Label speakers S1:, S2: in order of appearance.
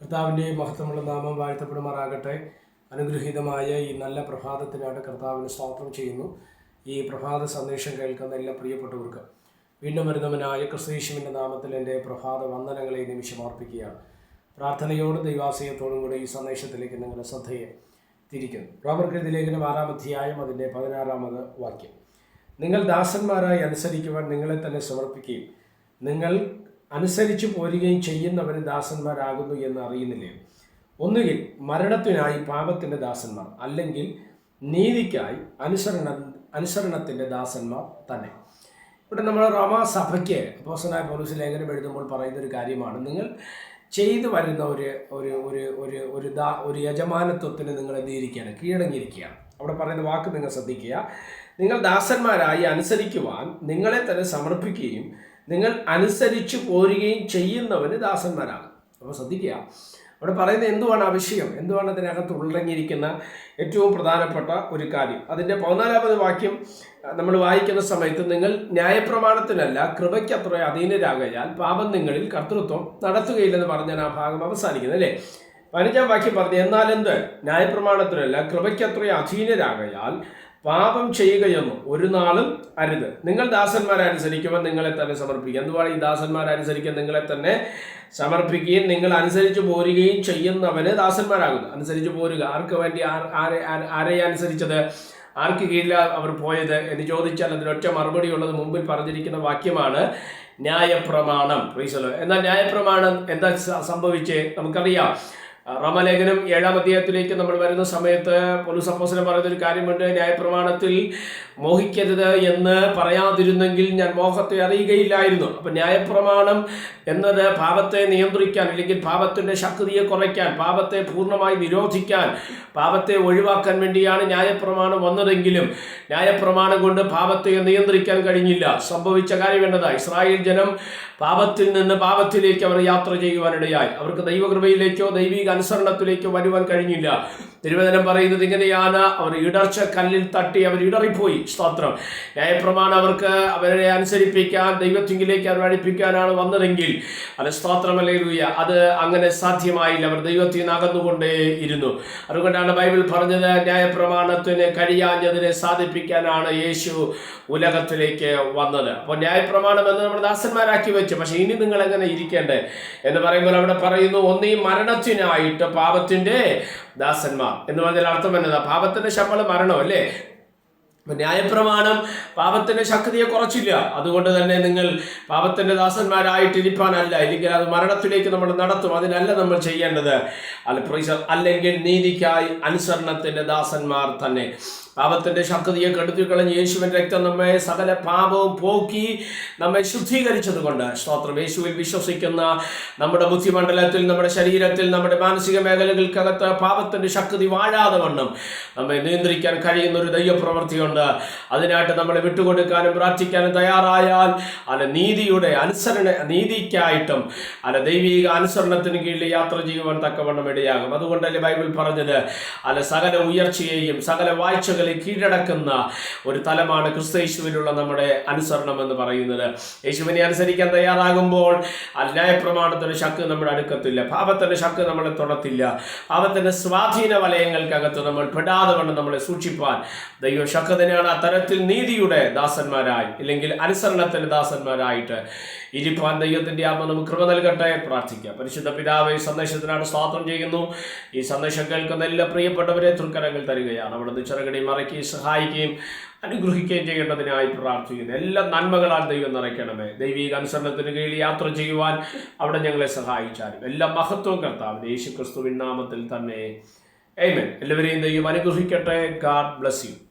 S1: കർത്താവിന്റെ മഹത്വമുള്ള നാമം വാഴ്ത്തപ്പെടുമാറാകട്ടെ. അനുഗ്രഹീതമായ ഈ നല്ല പ്രഭാതത്തിനായിട്ട് കർത്താവിന് സ്തോത്രം ചെയ്യുന്നു. ഈ പ്രഭാത സന്ദേശം കേൾക്കുന്ന എല്ലാ പ്രിയപ്പെട്ടവർക്ക് വീണ്ടും വരുന്നവനായ ക്രിസ്തീശുവിന്റെ നാമത്തിൽ എന്റെ പ്രഭാത വന്ദനങ്ങളെ നിമിഷം അർപ്പിക്കുകയാണ്. പ്രാർത്ഥനയോടും ദൈവാശയത്തോടും കൂടെ ഈ സന്ദേശത്തിലേക്ക് നിങ്ങളുടെ ശ്രദ്ധയെ തിരിക്കുന്നു. റോമർക്കെഴുതി ലേഖനം ആറാം അതിന്റെ പതിനാറാമത് വാക്യം. നിങ്ങൾ ദാസന്മാരായി അനുസരിക്കുവാൻ നിങ്ങളെ തന്നെ സമർപ്പിക്കുകയും നിങ്ങൾ അനുസരിച്ചു പോരുകയും ചെയ്യുന്നവന് ദാസന്മാരാകുന്നു എന്ന് അറിയുന്നില്ലേ? ഒന്നുകിൽ മരണത്തിനായി പാപത്തിന്റെ ദാസന്മാർ അല്ലെങ്കിൽ നീതിക്കായി അനുസരണ അനുസരണത്തിന്റെ ദാസന്മാർ തന്നെ. ഇവിടെ നമ്മൾ റോമാസഭയ്ക്ക് അപ്പോസനായ പോലീസ് ലേഖനം എഴുതുമ്പോൾ പറയുന്ന ഒരു കാര്യമാണ്. നിങ്ങൾ ചെയ്തു വരുന്ന ഒരു ഒരു ഒരു ഒരു ഒരു ദാ ഒരു യജമാനത്വത്തിന് നിങ്ങൾ എന്തിരിക്കുകയാണ് കീഴടങ്ങിയിരിക്കുകയാണ്. അവിടെ പറയുന്ന വാക്ക് നിങ്ങൾ ശ്രദ്ധിക്കുക. നിങ്ങൾ ദാസന്മാരായി അനുസരിക്കുവാൻ നിങ്ങളെ തന്നെ സമർപ്പിക്കുകയും നിങ്ങൾ അനുസരിച്ചു പോരുകയും ചെയ്യുന്നവന് ദാസന്മാരാകും. അപ്പോൾ ശ്രദ്ധിക്കുക. അവിടെ പറയുന്നത് എന്തുവാണ് ആ വിഷയം? എന്തുവാണ് അതിനകത്ത് ഉള്ളടങ്ങിയിരിക്കുന്ന ഏറ്റവും പ്രധാനപ്പെട്ട ഒരു കാര്യം? അതിന്റെ പതിനാലാമത് വാക്യം നമ്മൾ വായിക്കുന്ന സമയത്ത് നിങ്ങൾ ന്യായപ്രമാണത്തിനല്ല കൃപയ്ക്കത്ര അധീനരാകയാൽ പാപം നിങ്ങളിൽ കർത്തൃത്വം നടത്തുകയില്ലെന്ന് പറഞ്ഞാൽ ആ ഭാഗം അവസാനിക്കുന്നത് അല്ലേ? പതിനഞ്ചാം വാക്യം പറഞ്ഞു എന്നാൽ എന്ത്? ന്യായപ്രമാണത്തിനല്ല കൃപയ്ക്കത്ര അധീനരാകയാൽ പാപം ചെയ്യുകയൊന്നും ഒരു നാളും അരുത്. നിങ്ങൾ ദാസന്മാരനുസരിക്കുമ്പോൾ നിങ്ങളെ തന്നെ സമർപ്പിക്കുക. എന്തുവാണ് ഈ ദാസന്മാരനുസരിക്കാൻ നിങ്ങളെ തന്നെ സമർപ്പിക്കുകയും നിങ്ങൾ അനുസരിച്ച് പോരുകയും ചെയ്യുന്നവന് ദാസന്മാരാകുന്നു. അനുസരിച്ച് പോരുക. ആർക്ക് വേണ്ടി ആരെ ആരെ- അനുസരിച്ചത്? ആർക്ക് കീഴില അവർ പോയത് എന്ന് ചോദിച്ചാൽ അതിനൊറ്റ മറുപടി ഉള്ളത് മുമ്പിൽ പറഞ്ഞിരിക്കുന്ന വാക്യമാണ് ന്യായപ്രമാണം. പ്രീസലോ എന്നാൽ ന്യായപ്രമാണം എന്താ സംഭവിച്ചേ? നമുക്കറിയാം. റമലേഖനം ഏഴാം അധ്യായത്തിലേക്ക് നമ്മൾ വരുന്ന സമയത്ത് പോലീസ് സപ്പോസിനെ പറയുന്ന ഒരു കാര്യമുണ്ട്. ന്യായപ്രമാണത്തിൽ മോഹിക്കരുത് എന്ന് പറയാതിരുന്നെങ്കിൽ ഞാൻ മോഹത്തെ അറിയുകയില്ലായിരുന്നു. അപ്പം ന്യായപ്രമാണം എന്നത് പാപത്തെ നിയന്ത്രിക്കാൻ അല്ലെങ്കിൽ പാപത്തിന്റെ ശക്തിയെ കുറയ്ക്കാൻ പാപത്തെ പൂർണമായി നിരോധിക്കാൻ പാപത്തെ ഒഴിവാക്കാൻ വേണ്ടിയാണ് ന്യായപ്രമാണം വന്നതെങ്കിലും ന്യായപ്രമാണം കൊണ്ട് പാപത്തെ നിയന്ത്രിക്കാൻ കഴിഞ്ഞില്ല. സംഭവിച്ച കാര്യം എന്നതാ ഇസ്രായേൽ ജനം പാപത്തിൽ നിന്ന് പാപത്തിലേക്ക് അവർ യാത്ര ചെയ്യുവാനിടയായി. അവർക്ക് ദൈവകൃപയിലേക്കോ ദൈവിക അനുസരണത്തിലേക്കോ വരുവാൻ കഴിഞ്ഞില്ല. തിരുവചനം പറയുന്നത് ഇങ്ങനെയാണ്. അവർ ഇടർച്ച കല്ലിൽ തട്ടി അവർ ഇടറിപ്പോയി. സ്തോത്രം. ന്യായപ്രമാണം അവർക്ക് അവരെ അനുസരിപ്പിക്കാൻ ദൈവത്തിങ്കിലേക്ക് അവർ അഴിപ്പിക്കാനാണ് വന്നതെങ്കിൽ. അത് സ്തോത്രമല്ലേ അത് അങ്ങനെ സാധ്യമായില്ല. അവർ ദൈവത്തിൽ നിന്ന് അകന്നുകൊണ്ടേ ഇരുന്നു. അതുകൊണ്ടാണ് ബൈബിൾ പറഞ്ഞത് ന്യായപ്രമാണത്തിന് കഴിയാഞ്ഞതിനെ സാധിപ്പിക്കാനാണ് യേശു ഉലകത്തിലേക്ക് വന്നത്. അപ്പോൾ ന്യായപ്രമാണം എന്ന് നമ്മൾ ദാസന്മാരാക്കി വെച്ചു. പക്ഷെ ഇനി നിങ്ങൾ എങ്ങനെ ഇരിക്കേണ്ടേ? എന്ന് പറയുമ്പോൾ അവിടെ പറയുന്നു ഒന്നീ മരണത്തിനായിട്ട് പാപത്തിന്റെ ദാസന്മാർ. എന്ന് പറഞ്ഞാൽ അർത്ഥം എന്നതാ പാപത്തിന്റെ ശമ്പളം മരണം അല്ലേ? ന്യായപ്രമാണം പാപത്തിന്റെ ശക്തിയെ കുറച്ചില്ല. അതുകൊണ്ട് തന്നെ നിങ്ങൾ പാപത്തിന്റെ ദാസന്മാരായിട്ടിരിപ്പാനല്ല. ഇല്ലെങ്കിൽ അത് മരണത്തിലേക്ക് നമ്മൾ നടത്തും. അതിനല്ല നമ്മൾ ചെയ്യേണ്ടത്. അല്ല അല്ലെങ്കിൽ നീതിക്കായി അനുസരണത്തിന്റെ ദാസന്മാർ തന്നെ. പാപത്തിന്റെ ശക്തിയെ കെടുത്തി കളഞ്ഞ് യേശുവിന്റെ രക്തം നമ്മെ സകല പാപവും പോക്കി നമ്മെ ശുദ്ധീകരിച്ചത് കൊണ്ട് സ്തോത്രം. യേശുവിൽ വിശ്വസിക്കുന്ന നമ്മുടെ ബുദ്ധിമണ്ഡലത്തിൽ നമ്മുടെ ശരീരത്തിൽ നമ്മുടെ മാനസിക മേഖലകൾക്കകത്ത് പാപത്തിന്റെ ശക്തി വാഴാതെ വണ്ണം നമ്മെ നിയന്ത്രിക്കാൻ കഴിയുന്ന ഒരു ദൈവപ്രവൃത്തിയുണ്ട്. അതിനായിട്ട് നമ്മളെ വിട്ടുകൊടുക്കാനും പ്രാർത്ഥിക്കാനും തയ്യാറായാൽ അല്ല നീതിയുടെ അനുസരണ നീതിക്കായിട്ടും അല്ല ദൈവിക അനുസരണത്തിന് കീഴിൽ യാത്ര ചെയ്യുവാൻ തക്കവണ്ണം ഇടയാകും. അതുകൊണ്ടല്ലേ ബൈബിൾ പറഞ്ഞത്? അല്ല സകല ഉയർച്ചയെയും സകല വാഴ്ചകളെ കീഴടക്കുന്ന ഒരു തലമാണ് ക്രിസ്തയേശുവിനുള്ള നമ്മുടെ അനുസരണം എന്ന് പറയുന്നത്. യേശുവിനെ അനുസരിക്കാൻ തയ്യാറാകുമ്പോൾ അന്യായ പ്രമാണത്തിന് ശക്ക് നമ്മുടെ അടുക്കത്തില്ല. പാപത്തിന്റെ ശക്ക് നമ്മളെ തൊടത്തില്ല. പാപത്തിന്റെ സ്വാധീന വലയങ്ങൾക്കകത്ത് നമ്മൾ പെടാതെ കൊണ്ട് നമ്മളെ സൂക്ഷിപ്പാൻ ദൈവ ശക്തനെയാണ് അത്തരത്തിൽ നീതിയുടെ ദാസന്മാരായി അല്ലെങ്കിൽ അനുസരണത്തിന്റെ ദാസന്മാരായിട്ട് ഇരിപ്പാൻ ദൈവത്തിന്റെ ആത്മ നമുക്ക് കൃപ നൽകട്ടെ. പ്രാർത്ഥിക്കാം. പരിശുദ്ധ പിതാവ് ഈ സന്ദേശത്തിനാണ് സ്വാത്രം ചെയ്യുന്നു. ഈ സന്ദേശം കേൾക്കുന്ന എല്ലാ പ്രിയപ്പെട്ടവരെ തൃക്കരങ്ങൾ തരികയാണ്. അവിടെ നിന്ന് ചെറുകടി മറക്കി സഹായിക്കുകയും അനുഗ്രഹിക്കുകയും ചെയ്യേണ്ടതിനായി പ്രാർത്ഥിക്കുന്നു. എല്ലാ നന്മകളാൽ ദൈവം നിറയ്ക്കണമേ. ദൈവിക അനുസരണത്തിന് കീഴിൽ യാത്ര ചെയ്യുവാൻ അവിടെ ഞങ്ങളെ സഹായിച്ചാലും. എല്ലാ മഹത്വവും കർത്താവ് യേശു ക്രിസ്തുവിൻ നാമത്തിൽ തന്നെ. എല്ലാവരെയും ദൈവം അനുഗ്രഹിക്കട്ടെ. God bless you